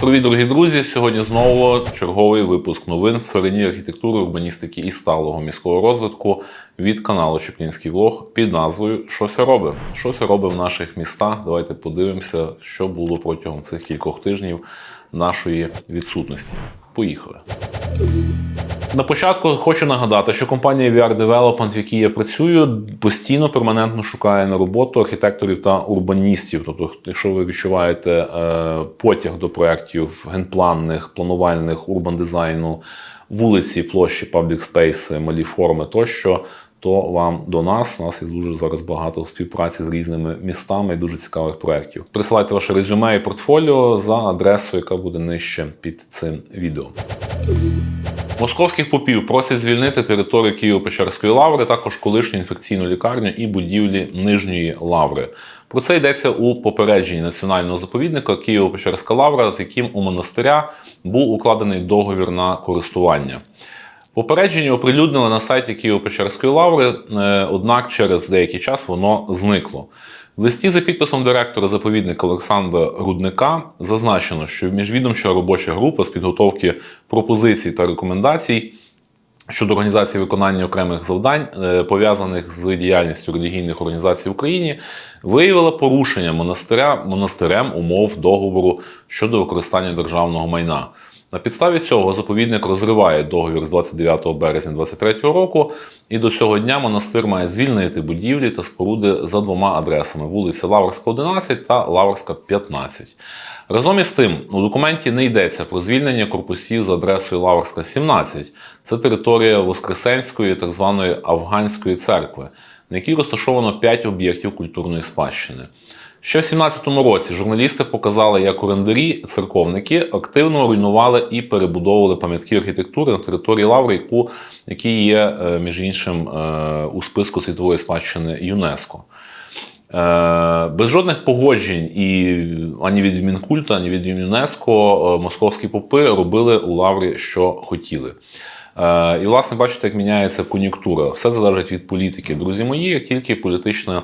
Привіт, дорогі друзі! Сьогодні знову черговий випуск новин в царині архітектури, урбаністики і сталого міського розвитку від каналу Чеплінський влог під назвою Щося робить. Щося робить в наших містах. Давайте подивимося, що було протягом цих кількох тижнів нашої відсутності. Поїхали. На початку хочу нагадати, що компанія VR Development, в якій я працюю, постійно перманентно шукає на роботу архітекторів та урбаністів. Тобто, якщо ви відчуваєте е, потяг до проєктів генпланних, планувальних, урбан дизайну, вулиці, площі, паблік спейси, малі форми тощо. То вам до нас. У нас є дуже зараз багато співпраці з різними містами і дуже цікавих проєктів. Присилайте ваше резюме і портфоліо за адресою, яка буде нижче під цим відео. Московських попів просять звільнити територію Києво-Печерської лаври, також колишню інфекційну лікарню і будівлі Нижньої лаври. Про це йдеться у попередженні національного заповідника Києво-Печерська лавра, з яким у монастиря був укладений договір на користування. Попередження оприлюднили на сайті Києво-Печерської лаври, е, однак через деякий час воно зникло. В листі за підписом директора заповідника Олександра Рудника зазначено, що міжвідомча робоча група з підготовки пропозицій та рекомендацій щодо організації виконання окремих завдань, е, пов'язаних з діяльністю релігійних організацій в Україні, виявила порушення монастиря монастирем умов договору щодо використання державного майна. На підставі цього заповідник розриває договір з 29 березня 2023 року, і до цього дня монастир має звільнити будівлі та споруди за двома адресами: вулиця Лаврська, 11 та Лаврська, 15. Разом із тим, у документі не йдеться про звільнення корпусів за адресою Лаврська, 17. Це територія Воскресенської, так званої Афганської церкви, на якій розташовано 5 об'єктів культурної спадщини. Ще в 17-му році журналісти показали, як орендарі, церковники активно руйнували і перебудовували пам'ятки архітектури на території Лаври, яку, які є, е, між іншим, е, у списку світової спадщини ЮНЕСКО. Е, Без жодних погоджень і ані від Мінкульта, ані від ЮНЕСКО московські попи робили у Лаврі, що хотіли. І, власне, бачите, як міняється кон'юнктура. Все залежить від політики. Друзі мої, як тільки політична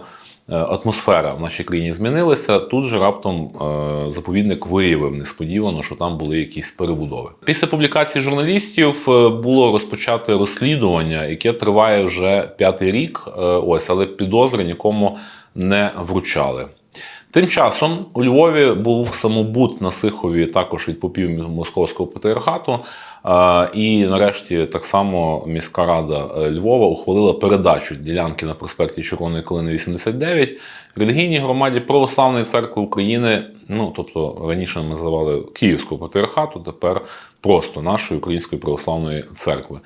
атмосфера в нашій країні змінилася. Тут же раптом е, заповідник виявив несподівано, що там були якісь перебудови. Після публікації журналістів е, було розпочати розслідування, яке триває вже п'ятий рік. Ось, але підозри нікому не вручали. Тим часом у Львові був самобут на Сихові також від попів московського патріархату. І нарешті так само міська рада е, Львова ухвалила передачу ділянки на проспекті Червоної Калини 89 релігійній громаді Православної церкви України. Ну тобто раніше ми називали Київського патріархату, тепер просто нашої української православної церкви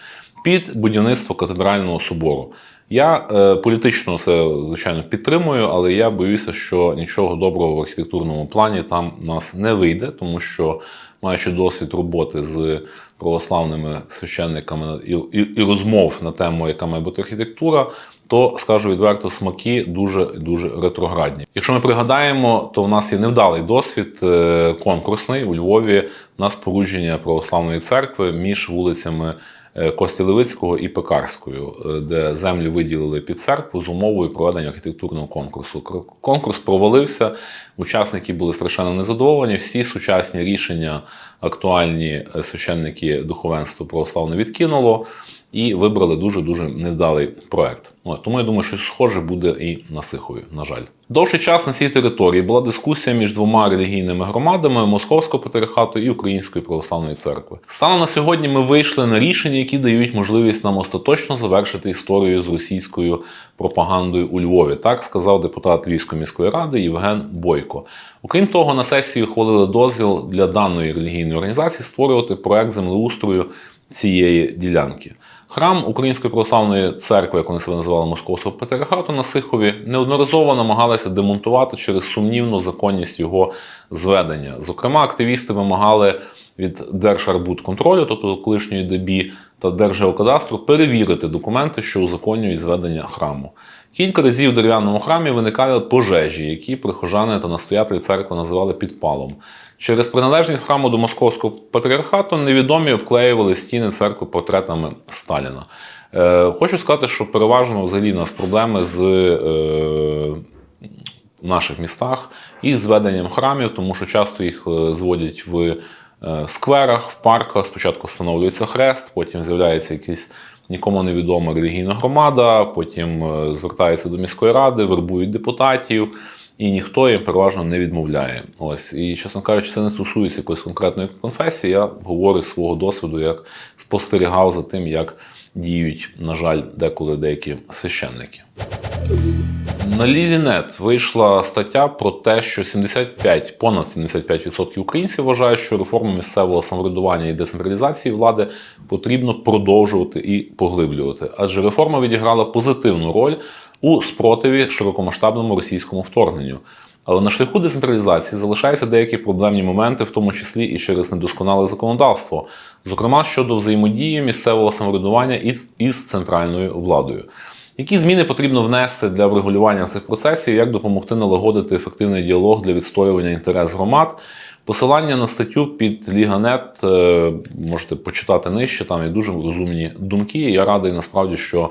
під будівництво катедрального собору. Я е, політично це звичайно підтримую, але я боюся, що нічого доброго в архітектурному плані там нас не вийде, тому що маючи досвід роботи з православними священниками і, і, і розмов на тему, яка має бути архітектура, то скажу відверто, смаки дуже дуже ретроградні. Якщо ми пригадаємо, то в нас є невдалий досвід е, конкурсний у Львові на спорудження православної церкви між вулицями. Е, Кості Левицького і Пекарською, е, де землі виділили під церкву з умовою проведення архітектурного конкурсу. Конкурс провалився, учасники були страшенно незадоволені. Всі сучасні рішення актуальні е, священники духовенства православне відкинуло і вибрали дуже дуже невдалий проект. Тому я думаю, що схоже буде і на Сихові, на жаль. Довший час на цій території була дискусія між двома релігійними громадами Московського патріархату і Української православної церкви. Станом на сьогодні ми вийшли на рішення, які дають можливість нам остаточно завершити історію з російською пропагандою у Львові. Так сказав депутат Львівської міської ради Євген Бойко. Окрім того, на сесії ухвалили дозвіл для даної релігійної організації створювати проект землеустрою цієї ділянки. Храм Української православної церкви, як вони себе називали Московського патріархату на Сихові, неодноразово намагалися демонтувати через сумнівну законність його зведення. Зокрема, активісти вимагали від Держарбудконтролю, тобто колишньої ДБІ та Держгеокадастру, перевірити документи, що узаконюють зведення храму. Кілька разів в дерев'яному храмі виникали пожежі, які прихожани та настоятелі церкви називали підпалом. Через приналежність храму до московського патріархату невідомі вклеювали стіни церкви портретами Сталіна. Е, хочу сказати, що переважно взагалі у нас проблеми з е, в наших містах із зведенням храмів, тому що часто їх е, зводять в скверах, в парках. Спочатку встановлюється хрест, потім з'являється якийсь нікому невідома релігійна громада, потім звертаються до міської ради, вербують депутатів. І ніхто їм переважно не відмовляє. Ось і чесно кажучи, це не стосується якоїсь конкретної конфесії. Я говорю свого досвіду, як спостерігав за тим, як діють, на жаль, деколи деякі священники. На Лізінет вийшла стаття про те, що 75, понад 75% українців вважають, що реформу місцевого самоврядування і децентралізації влади потрібно продовжувати і поглиблювати, адже реформа відіграла позитивну роль у спротиві широкомасштабному російському вторгненню. Але на шляху децентралізації залишаються деякі проблемні моменти, в тому числі і через недосконале законодавство, зокрема щодо взаємодії місцевого самоврядування із, із центральною владою. Які зміни потрібно внести для врегулювання цих процесів, як допомогти налагодити ефективний діалог для відстоювання інтерес громад? Посилання на статтю під Ліганет е, можете почитати нижче. Там є дуже розумні думки. Я радий насправді, що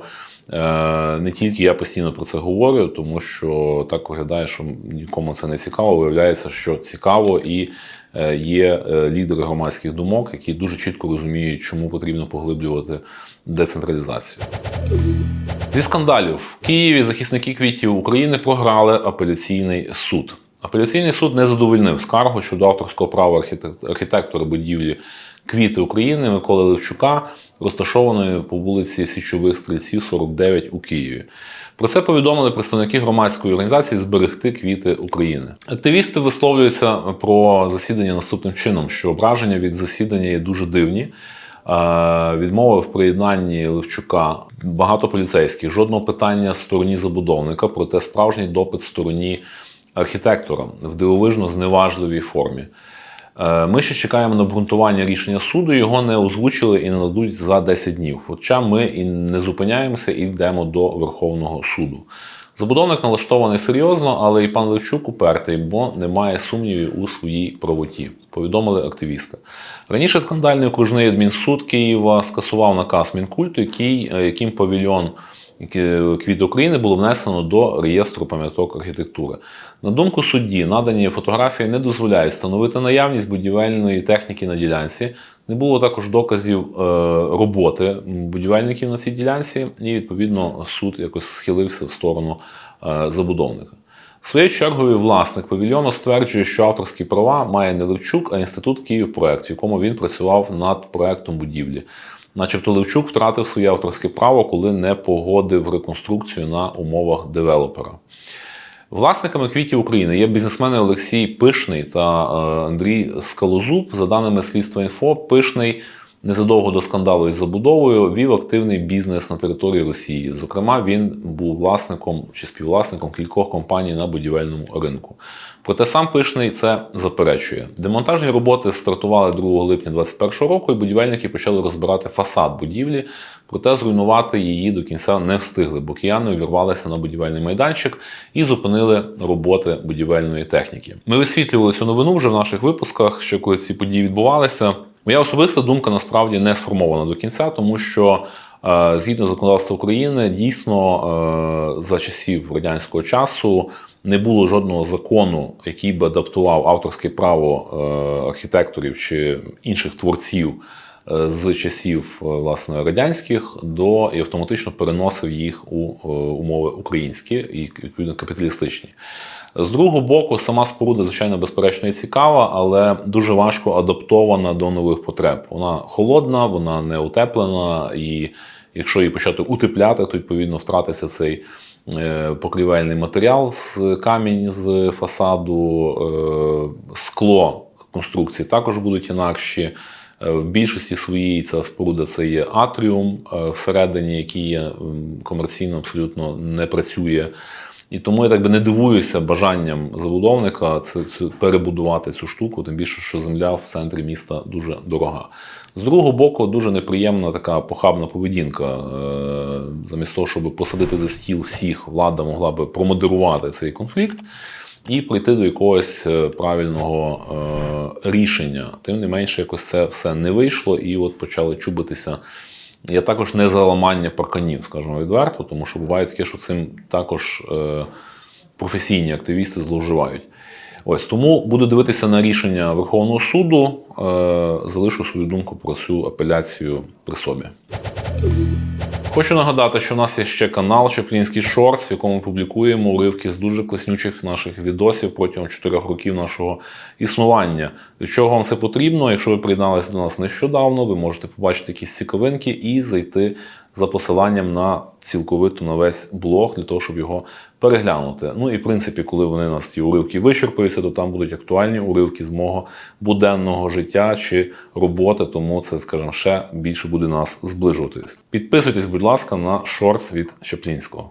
е, не тільки я постійно про це говорю, тому що так виглядає, що нікому це не цікаво. Виявляється, що цікаво і е, є лідери громадських думок, які дуже чітко розуміють, чому потрібно поглиблювати децентралізацію. Зі скандалів в Києві захисники квітів України програли апеляційний суд. Апеляційний суд не задовольнив скаргу щодо авторського права архітектора будівлі Квіти України Миколи Левчука, розташованої по вулиці Січових Стрільців, 49 у Києві. Про це повідомили представники громадської організації Зберегти квіти України. Активісти висловлюються про засідання наступним чином, що ображення від засідання є дуже дивні. Відмови в приєднанні Левчука багато поліцейських, жодного питання стороні забудовника, проте справжній допит стороні архітектора в дивовижно зневажливій формі. Е, ми ще чекаємо на обґрунтування рішення суду, його не озвучили і не надуть за 10 днів. Хоча ми і не зупиняємося і йдемо до Верховного суду. Забудовник налаштований серйозно, але і пан Левчук упертий, бо немає сумнівів у своїй правоті, повідомили активісти. Раніше скандальний окружний адмінсуд Києва скасував наказ Мінкульту, який, е, яким павільйон Квіти України було внесено до реєстру пам'яток архітектури. На думку судді, надані фотографії не дозволяють встановити наявність будівельної техніки на ділянці. Не було також доказів е, роботи будівельників на цій ділянці, і відповідно суд якось схилився в сторону е, забудовника. Своєю чергою власник павільйону стверджує, що авторські права має не Левчук, а інститут Київпроект, в якому він працював над проектом будівлі. Начебто Левчук втратив своє авторське право, коли не погодив реконструкцію на умовах девелопера. Власниками квітів України є бізнесмени Олексій Пишний та е, Андрій Скалозуб. За даними слідства інфо, Пишний незадовго до скандалу із забудовою вів активний бізнес на території Росії. Зокрема, він був власником чи співвласником кількох компаній на будівельному ринку. Проте сам пишний це заперечує. Демонтажні роботи стартували 2 липня 2021 року, і будівельники почали розбирати фасад будівлі, проте зруйнувати її до кінця не встигли, бо кияни увірвалися на будівельний майданчик і зупинили роботи будівельної техніки. Ми висвітлювали цю новину вже в наших випусках, що коли ці події відбувалися. Моя особиста думка насправді не сформована до кінця, тому що е, згідно законодавства України, дійсно е, за часів радянського часу не було жодного закону, який би адаптував авторське право е, архітекторів чи інших творців з часів власне радянських до і автоматично переносив їх у умови українські і відповідно капіталістичні. З другого боку, сама споруда, звичайно, безперечно, і цікава, але дуже важко адаптована до нових потреб. Вона холодна, вона не утеплена, і якщо її почати утепляти, то відповідно втратиться цей е, покрівельний матеріал з камінь з фасаду, е, скло конструкції також будуть інакші. Е, в більшості своїй ця споруда це є атріум всередині, який є комерційно абсолютно не працює. І тому я так би не дивуюся бажанням забудовника це, це перебудувати цю штуку, тим більше, що земля в центрі міста дуже дорога. З другого боку, дуже неприємна така похабна поведінка. Е, замість того, щоб посадити за стіл всіх, влада могла би промодерувати цей конфлікт і прийти до якогось е, правильного е, рішення. Тим не менше, якось це все не вийшло, і от почали чубитися. Я також не за ламання парканів, скажімо відверто, тому що буває таке, що цим також е, професійні активісти зловживають. Ось тому буду дивитися на рішення Верховного суду. Е, залишу свою думку про цю апеляцію при собі. Хочу нагадати, що у нас є ще канал Чаплінський Шортс, в якому публікуємо уривки з дуже класнючих наших відосів протягом 4 років нашого існування. Для чого вам це потрібно? Якщо ви приєдналися до нас нещодавно, ви можете побачити якісь цікавинки і зайти за посиланням на цілковито на весь блог для того, щоб його переглянути. Ну і в принципі, коли вони у нас ці уривки вичерпуються, то там будуть актуальні уривки з мого буденного життя чи роботи, тому це, скажімо, ще більше буде нас зближуватись. Підписуйтесь, будь ласка, на шорс від Чаплінського.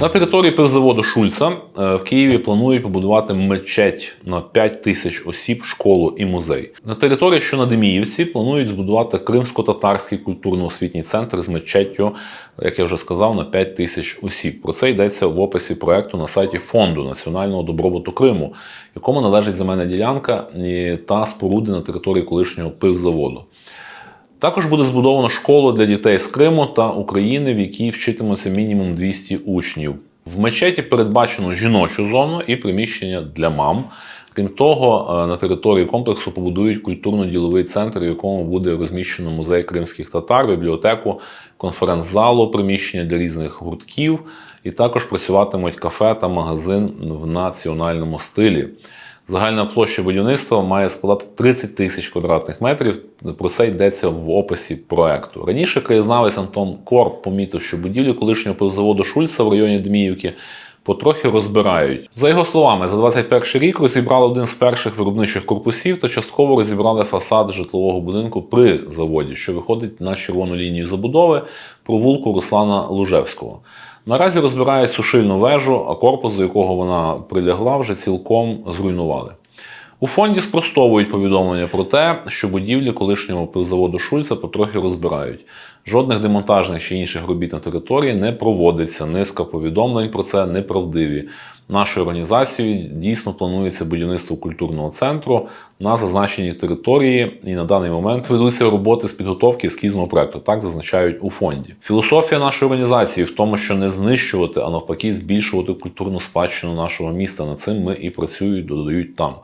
На території пивзаводу Шульца е, в Києві планують побудувати мечеть на 5 тисяч осіб, школу і музей. На території, що на Деміївці, планують збудувати кримсько-татарський культурно-освітній центр з мечеттю, як я вже сказав, на 5 тисяч осіб. Про це йдеться в описі проекту на сайті фонду національного добробуту Криму, якому належить земельна ділянка та споруди на території колишнього пивзаводу. Також буде збудовано школу для дітей з Криму та України, в якій вчитимуться мінімум 200 учнів. В мечеті передбачено жіночу зону і приміщення для мам. Крім того, е, на території комплексу побудують культурно-діловий центр, в якому буде розміщено музей кримських татар, бібліотеку, конференц-залу, приміщення для різних гуртків, і також працюватимуть кафе та магазин в національному стилі. Загальна площа будівництва має складати 30 тисяч квадратних метрів. Про це йдеться в описі проекту. Раніше краєзнавець Антон Корп помітив, що будівлю колишнього пивзаводу Шульца в районі Дміївки потрохи розбирають. За його словами, за 21 рік розібрали один з перших виробничих корпусів та частково розібрали фасад житлового будинку при заводі, що виходить на червону лінію забудови провулку Руслана Лужевського. Наразі розбирають сушильну вежу, а корпус, до якого вона прилягла, вже цілком зруйнували. У фонді спростовують повідомлення про те, що будівлі колишнього пивзаводу Шульца потрохи розбирають. Жодних демонтажних чи інших робіт на території не проводиться. Низка повідомлень про це неправдиві. Нашою організацією дійсно планується будівництво культурного центру на зазначеній території, і на даний момент ведуться роботи з підготовки ескізного проекту. Так зазначають у фонді. Філософія нашої організації в тому, що не знищувати, а навпаки, збільшувати культурну спадщину нашого міста. Над цим ми і працюють, додають там.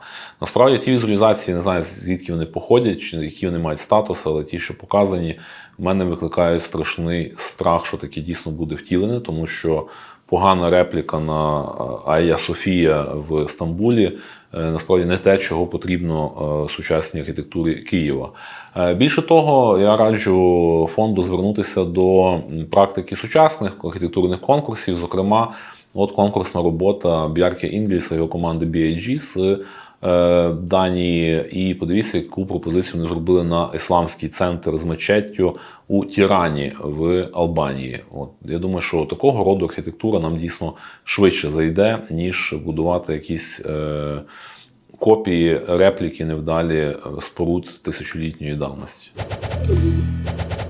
Насправді ті візуалізації не знаю, звідки вони походять, чи які вони мають статус, але ті, що показані, в мене викликають страшний страх, що таке дійсно буде втілене, тому що погана репліка на Айя Софія в Стамбулі. е, Насправді не те, чого потрібно е, сучасній архітектурі Києва. Е, Більше того, я раджу фонду звернутися до практики сучасних архітектурних конкурсів, зокрема, от конкурсна робота Бярки Інгліса і його команди BIG з е, Данії. І подивіться, яку пропозицію вони зробили на ісламський центр з мечеттю у Тірані в Албанії. От я думаю, що такого роду архітектура нам дійсно швидше зайде, ніж будувати якісь. Е, Копії репліки невдалі е, споруд тисячолітньої давності.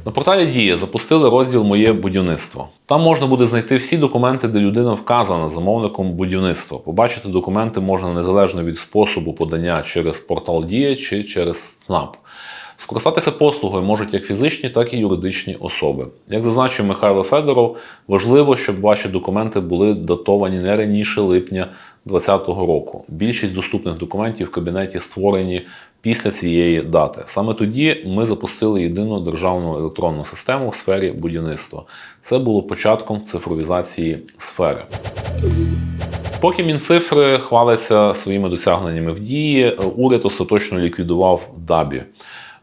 На порталі Дія запустили розділ Моє будівництво. Там можна буде знайти всі документи, де людина вказана замовником будівництва. Побачити документи можна незалежно від способу подання через портал Дія чи через СНАП. Скористатися послугою можуть як фізичні, так і юридичні особи. Як зазначив Михайло Федоров, важливо, щоб ваші документи були датовані не раніше липня 2020 року. Більшість доступних документів в кабінеті створені після цієї дати. Саме тоді ми запустили єдину державну електронну систему в сфері будівництва. Це було початком цифровізації сфери. Поки Мінцифри хвалиться своїми досягненнями в дії, уряд остаточно ліквідував ДАБІ.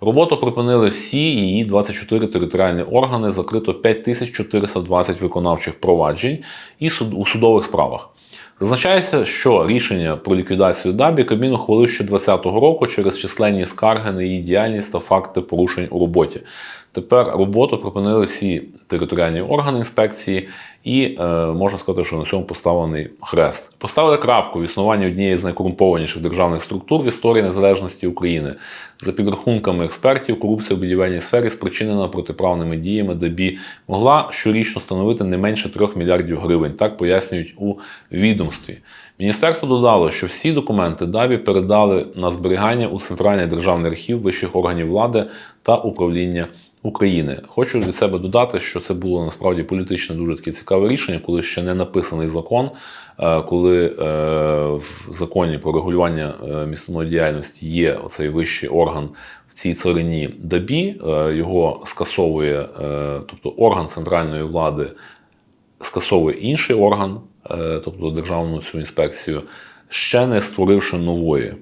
Роботу припинили всі її 24 територіальні органи, закрито 5420 виконавчих проваджень і у судових справах. Зазначається, що рішення про ліквідацію ДАБІ Кабмін ухвалив ще 2020 року через численні скарги на її діяльність та факти порушень у роботі. Тепер роботу припинили всі територіальні органи інспекції, і е, можна сказати, що на цьому поставлений хрест. Поставили крапку в існуванні однієї з найкорумпованіших державних структур в історії незалежності України. За підрахунками експертів, корупція в будівельній сфері спричинена протиправними діями ДАБІ могла щорічно становити не менше 3 мільярдів гривень. Так пояснюють у відомстві. Міністерство додало, що всі документи ДАБІ передали на зберігання у Центральний державний архів вищих органів влади та управління України. Хочу від себе додати, що це було насправді політично дуже таке цікаве рішення, коли ще не написаний закон, е, коли е, в законі про регулювання е, місцевої діяльності є оцей вищий орган цій царині ДАБІ, його скасовує, тобто орган центральної влади скасовує інший орган, тобто державну цю інспекцію, ще не створивши нової.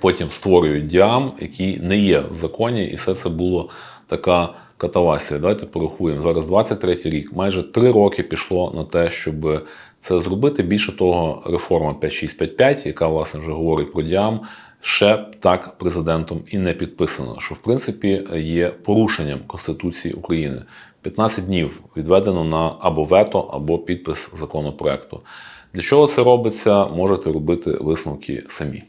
Потім створюють діам, який не є в законі, і все це було така катавасія. Давайте порахуємо. Зараз 23 рік, майже 3 роки пішло на те, щоб це зробити. Більше того, реформа 5655, яка власне вже говорить про діам, ще так президентом і не підписана, що в принципі є порушенням Конституції України. 15 днів відведено на або вето, або підпис законопроекту. Для чого це робиться, можете робити висновки самі.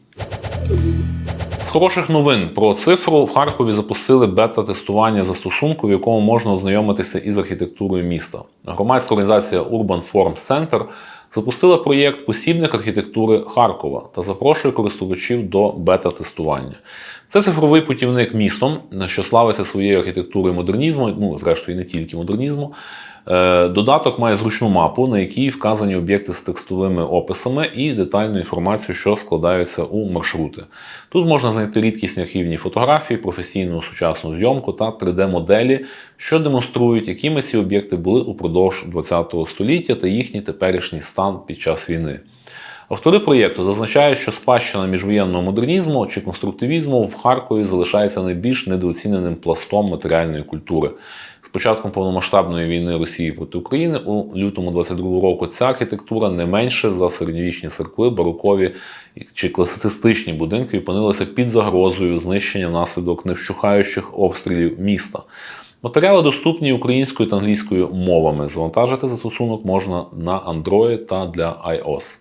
Хороших новин про цифру в Харкові запустили бета-тестування застосунку, в якому можна ознайомитися із архітектурою міста. Громадська організація Urban Forms Center запустила проєкт Посібник архітектури Харкова та запрошує користувачів до бета-тестування. Це цифровий путівник містом, що славиться своєю архітектурою модернізму, ну зрештою не тільки модернізму. Е, додаток має зручну мапу, на якій вказані об'єкти з текстовими описами і детальну інформацію, що складаються у маршрути. Тут можна знайти рідкісні архівні фотографії, професійну сучасну зйомку та 3D-моделі, що демонструють, якими ці об'єкти були упродовж ХХ століття та їхній теперішній стан під час війни. Автори проєкту зазначають, що спадщина міжвоєнного модернізму чи конструктивізму в Харкові залишається найбільш недооціненим пластом матеріальної культури. Початком повномасштабної війни Росії проти України у лютому 22 року ця архітектура не менше за середньовічні церкви, барокові чи класицистичні будинки опинилася під загрозою знищення внаслідок невщухаючих обстрілів міста. Матеріали доступні українською та англійською мовами. Завантажити застосунок можна на Android та для iOS.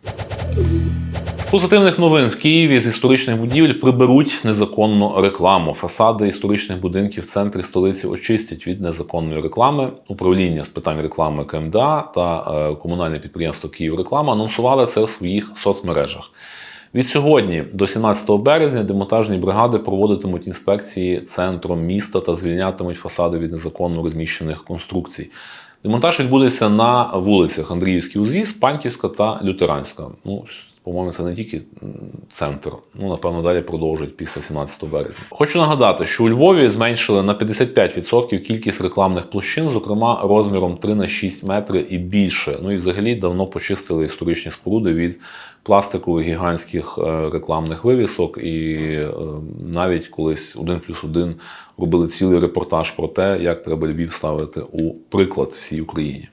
Позитивних новин в Києві з історичних будівель приберуть незаконну рекламу. Фасади історичних будинків в центрі столиці очистять від незаконної реклами. Управління з питань реклами КМДА та е, комунальне підприємство «Київреклама» анонсували це в своїх соцмережах. Від сьогодні до 17 березня демонтажні бригади проводитимуть інспекції центром міста та звільнятимуть фасади від незаконно розміщених конструкцій. Демонтаж відбудеться на вулицях Андріївський узвіз, Панківська та Лютеранська. Ну, по-моєму, це не тільки центр. Ну, напевно, далі продовжують після 17 березня. Хочу нагадати, що у Львові зменшили на 55% кількість рекламних площин, зокрема розміром 3 на 6 метри і більше. Ну і взагалі давно почистили історичні споруди від пластикових гігантських е, рекламних вивісок. І е, навіть колись один плюс один робили цілий репортаж про те, як треба Львів ставити у приклад всій Україні.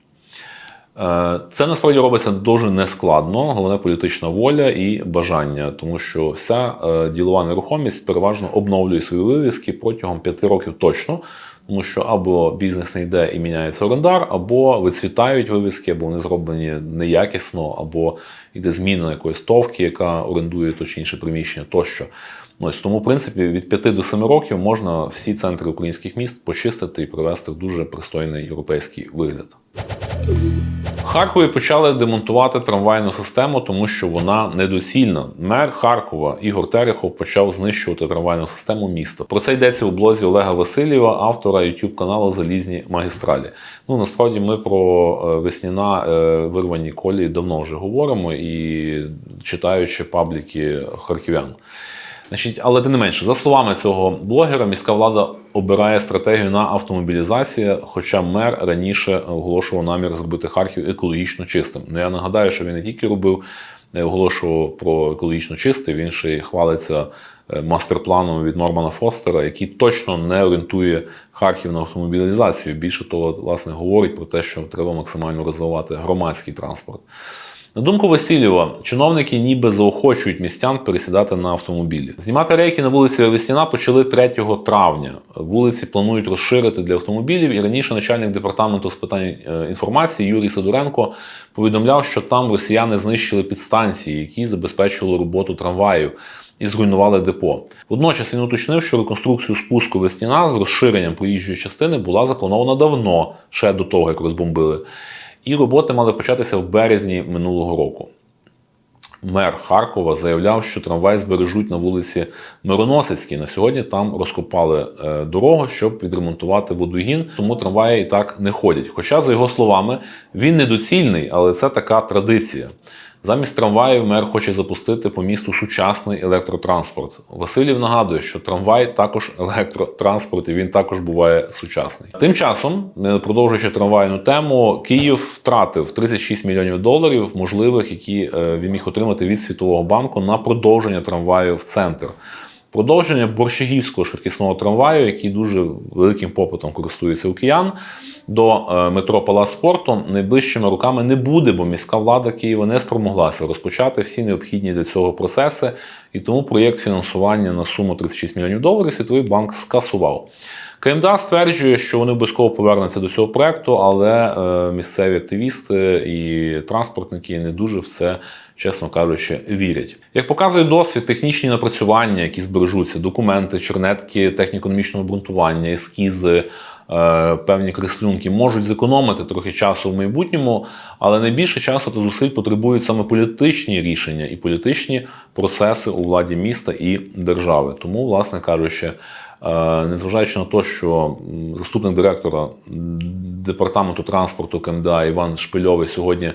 Е, це насправді робиться дуже нескладно, головне політична воля і бажання, тому що вся е, ділова нерухомість переважно обновлює свої вивіски протягом п'яти років точно. Тому що або бізнес не йде і міняється орендар, або вицвітають вивіски, або вони зроблені неякісно, або йде зміна якоїсь товки, яка орендує то чи інше приміщення тощо. Ось Тому, в принципі, від 5 до 7 років можна всі центри українських міст почистити і привести в дуже пристойний європейський вигляд. Харкові почали демонтувати трамвайну систему, тому що вона недоцільна. Мер Харкова Ігор Терехов почав знищувати трамвайну систему міста. Про це йдеться у блозі Олега Васильєва, автора youtube каналу Залізні магістралі. Ну насправді ми про е, весняна е, вирвані колії давно вже говоримо і читаючи пабліки харків'ян. Значить, Але тим не менше, за словами цього блогера, міська влада обирає стратегію на автомобілізацію, хоча мер раніше оголошував намір зробити Харків екологічно чистим. Ну я нагадаю, що він не тільки робив, не оголошував про екологічно чистий, він ще й хвалиться е, мастер-планом від Нормана Фостера, який точно не орієнтує Харків на автомобілізацію. Більше того, власне, говорить про те, що треба максимально розвивати громадський транспорт. На думку Васильєва, чиновники ніби заохочують містян пересідати на автомобілі. Знімати рейки на вулиці Весняна почали 3 травня. Вулиці планують розширити для автомобілів. І раніше начальник департаменту з питань е, інформації Юрій Сидоренко повідомляв, що там росіяни знищили підстанції, які забезпечували роботу трамваїв. І зруйнували депо. Водночас він уточнив, що реконструкцію спуску Весніна з розширенням проїжджої частини була запланована давно, ще до того, як розбомбили і роботи мали початися в березні минулого року. Мер Харкова заявляв, що трамвай збережуть на вулиці Мироносицькій. На сьогодні там розкопали е, дорогу, щоб відремонтувати водогін, тому трамваї і так не ходять. Хоча, за його словами, він недоцільний, але це така традиція. Замість трамваїв мер хоче запустити по місту сучасний електротранспорт. Васильєв нагадує, що трамвай також електротранспорт, і він також буває сучасний. Тим часом, продовжуючи трамвайну тему, Київ втратив 36 мільйонів доларів, можливих, які е, він міг отримати від Світового банку на продовження трамваю в центр. Продовження борщагівського швидкісного трамваю, який дуже великим попитом користується у киян, до е, метро Палац спорту найближчими роками не буде, бо міська влада Києва не спромоглася розпочати всі необхідні для цього процеси, і тому проєкт фінансування на суму 36 мільйонів доларів Світовий банк скасував. КМДА стверджує, що вони обов'язково повернуться до цього проекту, але е, місцеві активісти і транспортники не дуже в це, чесно кажучи, вірять. Як показує досвід, технічні напрацювання, які збережуться, документи, чернетки техніко-економічного обґрунтування, ескізи. е, Певні креслюнки можуть зекономити трохи часу в майбутньому, але найбільше часу та зусиль потребують саме політичні рішення і політичні процеси у владі міста і держави. Тому, власне кажучи, незважаючи на те, що заступник директора департаменту транспорту КМДА Іван Шпильовий сьогодні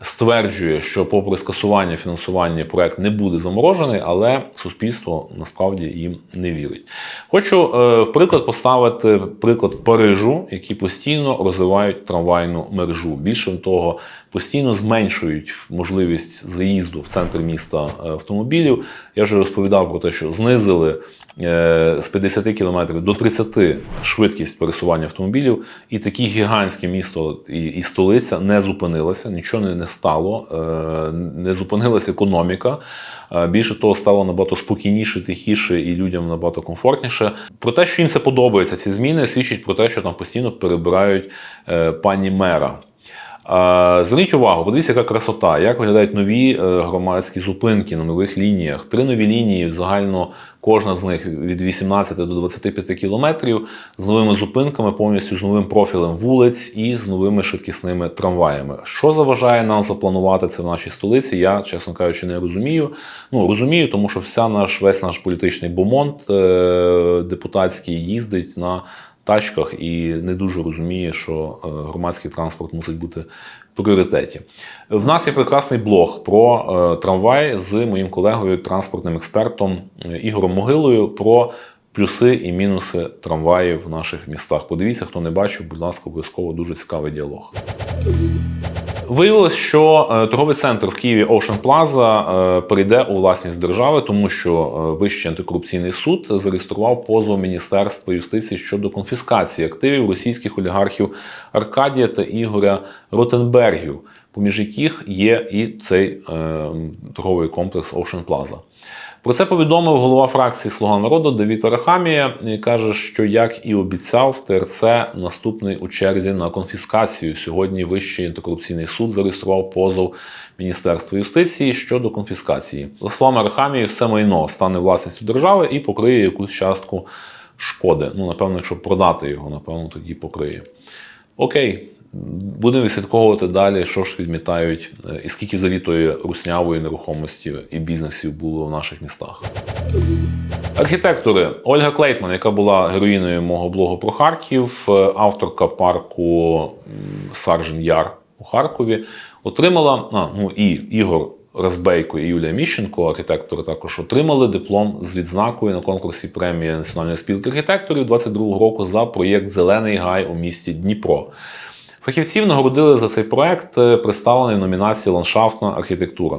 стверджує, що попри скасування фінансування проект не буде заморожений, але суспільство насправді їм не вірить. Хочу е, в приклад поставити приклад Парижу, які постійно розвивають трамвайну мережу. Більше того, постійно зменшують можливість заїзду в центр міста е, автомобілів. Я вже розповідав про те, що знизили е, з 50 км до 30 швидкість пересування автомобілів, і таке гігантське місто і, і столиця не зупинилося, нічого не, не стало, е, не зупинилася економіка. Е, Більше того, стало набагато спокійніше, тихіше і людям набагато комфортніше. Про те, що їм це подобається, ці зміни свідчить про те, що там постійно перебирають е, пані мера. Зверніть увагу, подивіться, яка красота, як виглядають нові е, громадські зупинки на нових лініях. Три нові лінії, загально кожна з них від 18 до 25 кілометрів, з новими зупинками, повністю з новим профілем вулиць і з новими швидкісними трамваями. Що заважає нам запланувати це в нашій столиці? Я, чесно кажучи, не розумію. Ну розумію, тому що вся наш весь наш політичний бомонд е, депутатський їздить на тачках і не дуже розуміє, що е, громадський транспорт мусить бути в пріоритеті. В нас є прекрасний блог про е, трамвай з моїм колегою, транспортним експертом е, Ігорем Могилою про плюси і мінуси трамваїв в наших містах. Подивіться, хто не бачив, будь ласка, обов'язково дуже цікавий діалог. Виявилось, що е, торговий центр в Києві Ocean Plaza прийде перейде у власність держави, тому що е, Вищий антикорупційний суд зареєстрував позов Міністерства юстиції щодо конфіскації активів російських олігархів Аркадія та Ігоря Ротенбергів, поміж яких є і цей е, торговий комплекс Ocean Plaza. Про це повідомив голова фракції Слуга народу Давід Арахамія і каже, що як і обіцяв, ТРЦ наступний у черзі на конфіскацію. Сьогодні Вищий антикорупційний суд зареєстрував позов Міністерства юстиції щодо конфіскації. За словами Арахамії, все майно стане власністю держави і покриє якусь частку шкоди. Ну, напевно, якщо продати його, напевно, тоді покриє. Окей. Будемо відслідковувати далі, що ж відмітають, е, і скільки взагалі тої руснявої нерухомості і бізнесів було в наших містах. Архітектори Ольга Клейтман, яка була героїною мого блогу про Харків, е, авторка парку Саржен Яр у Харкові, отримала а, ну і Ігор Розбейко і Юлія Міщенко, архітектори, також отримали диплом з відзнакою на конкурсі премії Національної спілки архітекторів 22 року за проєкт Зелений гай у місті Дніпро. Фахівців нагородили за цей проект, е, представлений в номінації Ландшафтна архітектура.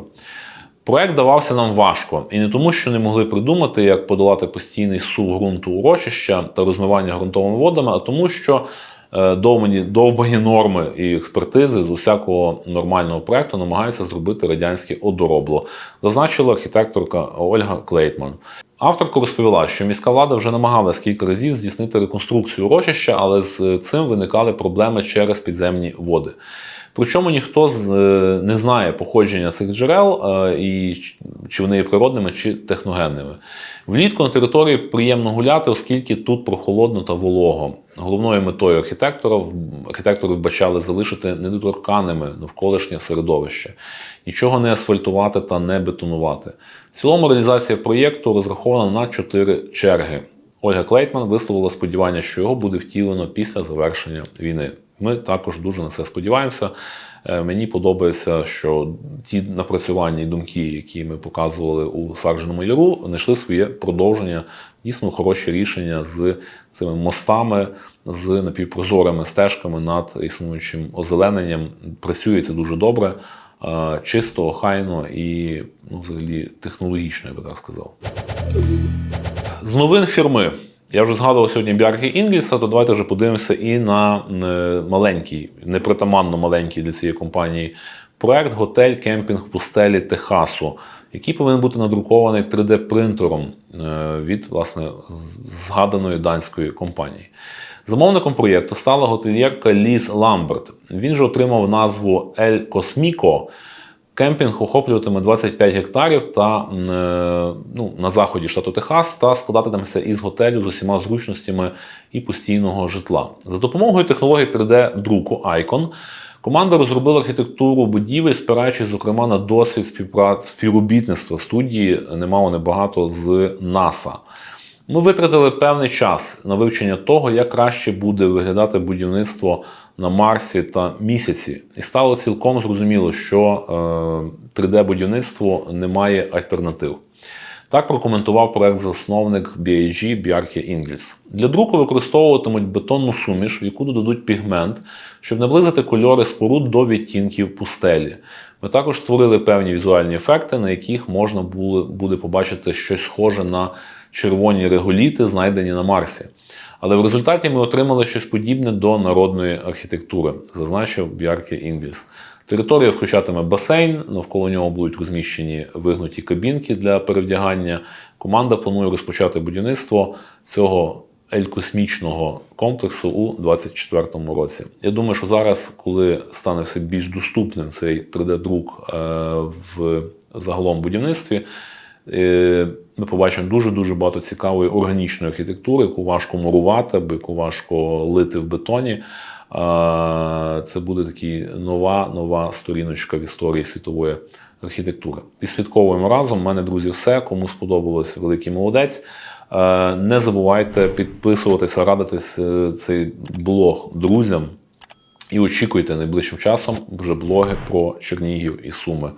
Проект давався нам важко, і не тому, що не могли придумати, як подолати постійний сув ґрунту урочища та розмивання ґрунтовими водами, а тому, що е, довбані, довбані норми і експертизи з усякого нормального проекту намагаються зробити радянське одоробло, зазначила архітекторка Ольга Клейтман. Авторка розповіла, що міська влада вже намагалась кілька разів здійснити реконструкцію урочища, але з цим виникали проблеми через підземні води. Причому ніхто з, е, не знає походження цих джерел е, і чи вони є природними чи техногенними. Влітку на території приємно гуляти, оскільки тут прохолодно та волого. Головною метою архітектора архітектори вбачали залишити недоторканими навколишнє середовище, нічого не асфальтувати та не бетонувати. В цілому реалізація проєкту розрахована на чотири черги. Ольга Клейтман висловила сподівання, що його буде втілено після завершення війни. Ми також дуже на це сподіваємося. Е, Мені подобається, що ті напрацювання і думки, які ми показували у Сарженому Яру, знайшли своє продовження, дійсно хороші рішення з цими мостами, з напівпрозорими стежками над існуючим озелененням. Працюється дуже добре, е, чисто, охайно і ну, взагалі технологічно, я би так сказав. З новин фірми. Я вже згадував сьогодні Бярги Інгліса, то давайте вже подивимося і на е, маленький, непритаманно маленький для цієї компанії проект Готель Кемпінг пустелі Техасу, який повинен бути надрукований 3D-принтером е, від власне згаданої данської компанії. Замовником проєкту стала готельєрка Ліз Ламберт. Він же отримав назву Ель Косміко. Кемпінг охоплюватиме 25 гектарів та е, ну, на заході штату Техас та складатиметься із готелю з усіма зручностями і постійного житла. За допомогою технології 3D-друку Icon команда розробила архітектуру будівель, спираючись, зокрема, на досвід співпраці співробітництва студії немало небагато з НАСА. Ми витратили певний час на вивчення того, як краще буде виглядати будівництво на Марсі та місяці, і стало цілком зрозуміло, що е, 3D-будівництво не має альтернатив. Так прокоментував проект засновник BAG Бярхе Інгельс. Для друку використовуватимуть бетонну суміш, в яку додадуть пігмент, щоб наблизити кольори споруд до відтінків пустелі. Ми також створили певні візуальні ефекти, на яких можна буде побачити щось схоже на червоні реголіти, знайдені на Марсі. Але в результаті ми отримали щось подібне до народної архітектури, зазначив Бярке Інгельс. Територія включатиме басейн, навколо нього будуть розміщені вигнуті кабінки для перевдягання. Команда планує розпочати будівництво цього елькосмічного комплексу у 2024 році. Я думаю, що зараз, коли стане все більш доступним цей 3D-друк е, в загалом будівництві, ми побачимо дуже-дуже багато цікавої органічної архітектури, яку важко мурувати, або яку важко лити в бетоні. Це буде такі нова, нова сторіночка в історії світової архітектури. Відслідковуємо разом. У мене, друзі, все. Кому сподобалось, великий молодець. Е, Не забувайте підписуватися, радитись е, цей блог друзям. І очікуйте найближчим часом вже блоги про Чернігів і Суми,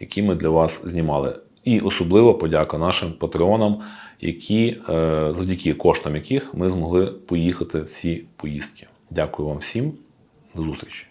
які ми для вас знімали. І особливо подяка нашим патреонам, які е, завдяки коштам яких ми змогли поїхати в ці поїздки. Дякую вам всім. До зустрічі.